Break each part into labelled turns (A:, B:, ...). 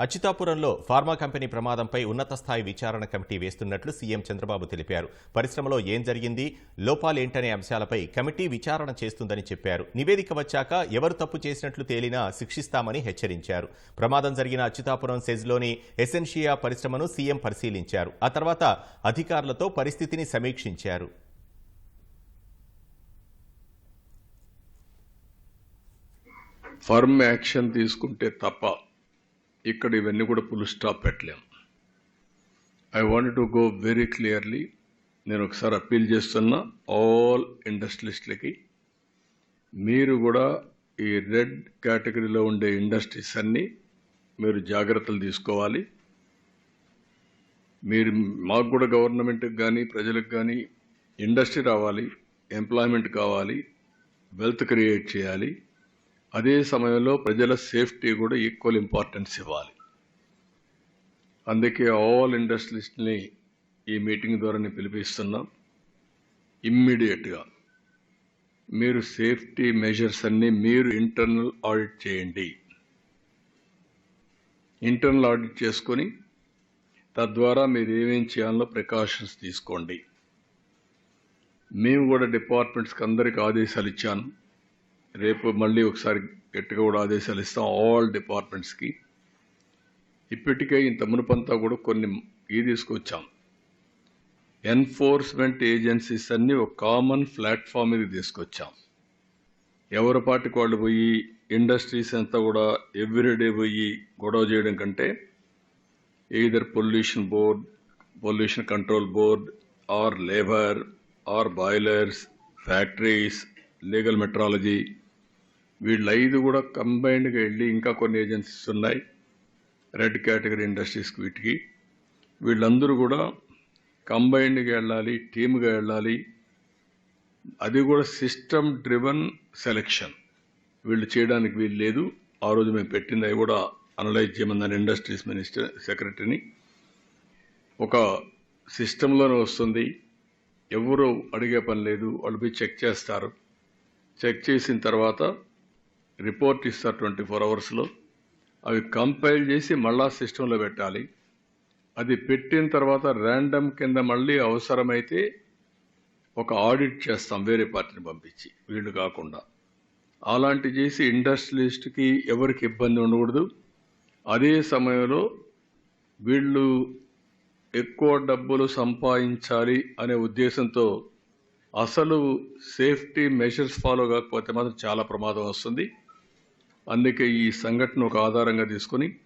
A: అచ్యుతాపురంలో pharma company ప్రమాదంపై ఉన్నత స్థాయి విచారణ కమిటీ వేస్తున్నట్లు సీఎం చంద్రబాబు తెలిపారు. పరిశ్రమలో ఏం జరిగింది లోపాలేంటనే అంశాలపై కమిటీ విచారణ చేస్తుందని చెప్పారు. నివేదిక వచ్చాక ఎవరు తప్పు చేసినట్లు తేలినా శిక్షిస్తామని హెచ్చరించారు. ప్రమాదం జరిగిన అచ్యుతాపురం సెజ్లోని ఎసెన్షియా పరిశ్రమను సీఎం పరిశీలించారు. ఆ తర్వాత అధికారులతో పరిస్థితిని సమీక్షించారు.
B: ఫర్మ్ యాక్షన్ తీసుకుంటే తప్ప ఇక్కడ ఇవన్నీ కూడా ఫుల్ స్టాప్ పెట్టలేం. I want to go very clearly నేను ఒకసారి అప్పీల్ చేస్తున్నా ఆల్ ఇండస్ట్రీస్ట్లకి మీరు కూడా ఈ రెడ్ కేటగిరీలో ఉండే ఇండస్ట్రీస్ అన్నీ మీరు జాగ్రత్తలు తీసుకోవాలి. మీరు మాకు కూడా గవర్నమెంట్కి కానీ ప్రజలకు కానీ ఇండస్ట్రీ రావాలి ఎంప్లాయ్మెంట్ కావాలి వెల్త్ క్రియేట్ చేయాలి. అదే సమయంలో ప్రజల సేఫ్టీ కూడా ఈక్వల్ ఇంపార్టెన్స్ ఇవ్వాలి. అందుకే ఆల్ ఇండస్ట్రీస్ని ఈ మీటింగ్ ద్వారా పిలిపిస్తున్నాం ఇమ్మీడియట్గా. మీరు సేఫ్టీ మెజర్స్ అన్నీ మీరు ఇంటర్నల్ ఆడిట్ చేయండి. ఇంటర్నల్ ఆడిట్ చేసుకొని తద్వారా మీరు ఏమేం చేయాలో ప్రికాషన్స్ తీసుకోండి. మేము కూడా డిపార్ట్మెంట్స్కి అందరికి ఆదేశాలు ఇచ్చాను. రేపు మళ్ళీ ఒకసారి గట్టిగా కూడా ఆదేశాలు ఇస్తాం ఆల్ డిపార్ట్మెంట్స్కి ఇప్పటికే ఇంత మునుపంతా కూడా కొన్ని ఈ తీసుకొచ్చాం. ఎన్ఫోర్స్మెంట్ ఏజెన్సీస్ అన్ని ఒక కామన్ ప్లాట్ఫామ్ మీద తీసుకొచ్చాం. ఎవరి పాటికి వాళ్ళు పోయి ఇండస్ట్రీస్ అంతా కూడా ఎవ్రీడే పోయి గొడవ చేయడం కంటే either pollution board pollution control board or labour or boilers factories legal metrology వీళ్ళు ఐదు కూడా కంబైన్డ్గా వెళ్ళి ఇంకా కొన్ని ఏజెన్సీస్ ఉన్నాయి. రెడ్ కేటగిరీ ఇండస్ట్రీస్కి వీటికి. వీళ్ళందరూ కూడా కంబైన్డ్గా వెళ్ళాలి టీమ్గా వెళ్ళాలి. అది కూడా సిస్టమ్ డ్రివన్ సెలెక్షన్ వీళ్ళు చేయడానికి వీలు లేదు. ఆ రోజు మేము పెట్టింది అవి కూడా అనలైజ్ చేయమన్నాను ఇండస్ట్రీస్ మినిస్టర్ సెక్రటరీని ఒక సిస్టంలోనే వస్తుంది. ఎవరు అడిగే పని లేదు. వాళ్ళు పోయి చెక్ చేస్తారు. చెక్ చేసిన తర్వాత రిపోర్ట్ ఇస్తారు ట్వంటీ ఫోర్ అవర్స్లో. అవి కంపైల్ చేసి మళ్ళా సిస్టంలో పెట్టాలి. అది పెట్టిన తర్వాత ర్యాండమ్ కింద మళ్ళీ అవసరమైతే ఒక ఆడిట్ చేస్తాం వేరే పార్టీని పంపించి వీళ్ళు కాకుండా. అలాంటి చేసి ఇండస్ట్రియలిస్ట్కి ఎవరికి ఇబ్బంది ఉండకూడదు. అదే సమయంలో వీళ్ళు ఎక్కువ డబ్బులు సంపాదించాలి అనే ఉద్దేశంతో అసలు సేఫ్టీ మెషర్స్ ఫాలో కాకపోతే మాత్రం చాలా ప్రమాదం వస్తుంది. అందుకే ఈ సంఘటన ఒక ఆధారంగా తీసుకొని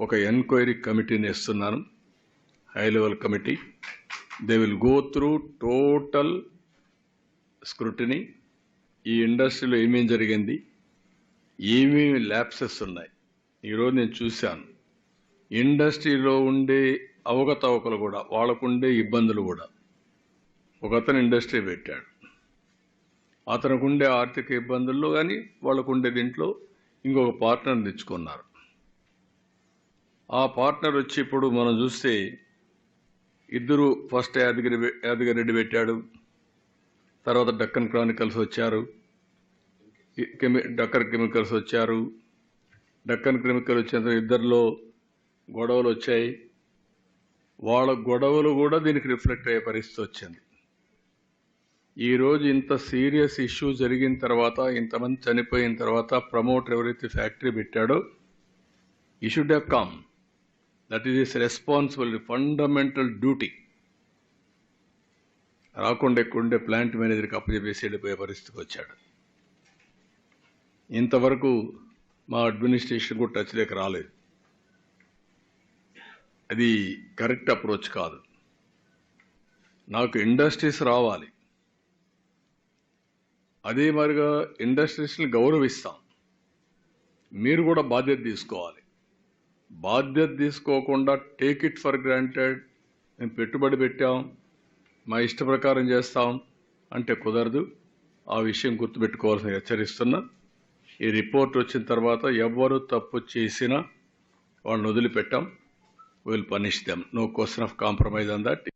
B: ఒక ఎంక్వైరీ కమిటీని ఇస్తున్నాను high level committee. They will go through total scrutiny ఈ ఇండస్ట్రీలో ఏమేం జరిగింది? ఏమేమి ల్యాప్సెస్ ఉన్నాయి? ఈరోజు నేను చూశాను. ఇండస్ట్రీలో ఉండే అవకతవకలు కూడా వాళ్ళకుండే ఇబ్బందులు కూడా ఒక అతను ఇండస్ట్రీ పెట్టాడు. అతనికి ఉండే ఆర్థిక ఇబ్బందుల్లో కానీ వాళ్ళకు ఉండే దీంట్లో ఇంకొక పార్ట్నర్ తెచ్చుకున్నారు. ఆ పార్ట్నర్ వచ్చి ఇప్పుడు మనం చూస్తే ఇద్దరు ఫస్ట్ యాదగిరి యాదగిరి రెడ్డి పెట్టాడు. తర్వాత డక్కన్ క్రానికల్స్ వచ్చారు. కెమి డక్కన్ కెమికల్స్ వచ్చారు. డక్కన్ కెమికల్ వచ్చిన ఇద్దరిలో గొడవలు వచ్చాయి. వాళ్ళ గొడవలు కూడా దీనికి రిఫ్లెక్ట్ అయ్యే పరిస్థితి వచ్చింది. ఈరోజు ఇంత సీరియస్ ఇష్యూ జరిగిన తర్వాత ఇంతమంది చనిపోయిన తర్వాత ప్రమోటర్ ఎవరైతే ఫ్యాక్టరీ పెట్టాడో he should have come. That is is responsibility fundamental duty రాకుండా ఎక్కుండే ప్లాంట్ మేనేజర్కి అప్పచెప్పేసి వెళ్ళిపోయే పరిస్థితికి వచ్చాడు. ఇంతవరకు మా అడ్మినిస్ట్రేషన్ కూడా లేక రాలేదు. అది కరెక్ట్ అప్రోచ్ కాదు. నాకు ఇండస్ట్రీస్ రావాలి. అదే మరిగా ఇండస్ట్రీస్ని గౌరవిస్తాం. మీరు కూడా బాధ్యత తీసుకోవాలి. బాధ్యత తీసుకోకుండా టేక్ ఇట్ ఫర్ గ్రాంటెడ్ మేము పెట్టుబడి పెట్టాం. మా ఇష్ట ప్రకారం చేస్తాం అంటే కుదరదు. ఆ విషయం గుర్తుపెట్టుకోవాల్సిన హెచ్చరిస్తున్నా. ఈ రిపోర్ట్ వచ్చిన తర్వాత ఎవరు తప్పు చేసినా వాళ్ళని వదిలిపెట్టాం. Will punish them no question of compromise on that